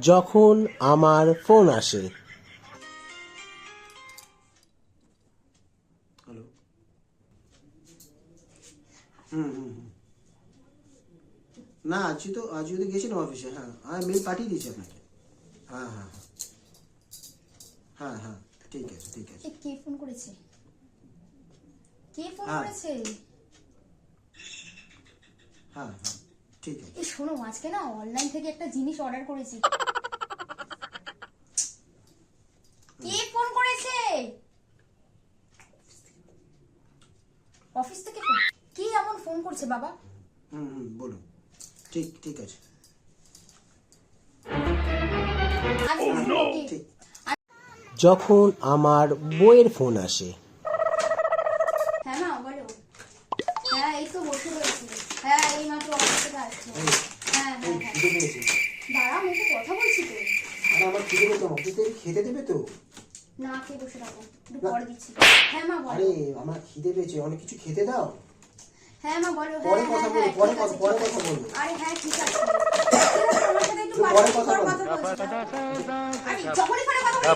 যখন আমার ফোন আসে। হ্যালো। হুম হুম হুম। না আজই তো আজই তো গেছিলাম অফিসে হ্যাঁ। আমি মেল পাঠিয়ে দিয়েছি আপনাকে। হ্যাঁ হ্যাঁ হ্যাঁ। হ্যাঁ হ্যাঁ ঠিক আছে ঠিক আছে। এ কে ফোন করেছে? কে ফোন হ্যাঁ। করেছে? হ্যাঁ হ্যাঁ ঠিক আছে। এই শোনো আজকে না অনলাইন থেকে একটা জিনিস অর্ডার করেছি কে ফোন করেছে অফিস থেকে ফোন কি এমন ফোন করছে বাবা? হুম হুম বলুন। ঠিক ঠিক আছে? ঠিক। যখন আমার বইয়ের ফোন আসে। হ্যাঁ মা বলো। হ্যাঁ এই তো বসে রয়েছি। হ্যাঁ এই মাত্র অফিস থেকে আসছে। হ্যাঁ হ্যাঁ হ্যাঁ। খিদে আমি তো কথা বলছি তো। আমার খিদে পেতো খেতে দেবে তো? না খেয়ে বসে থাকো। একটু পরে দিচ্ছি। হ্যাঁ মা বলো। আরে আমার খিদে পেয়েছে। অনেক কিছু খেতে দাও। হ্যাঁ মা বলো। পরে হ্যাঁ কথা হ্যাঁ হ্যাঁ পরে কথা- পরে কথা আছে। বলব। আরে হ্যাঁ ঠিক আছে। পরে কথা বলব। কথা আরে যখনই ফোনে কথা বলি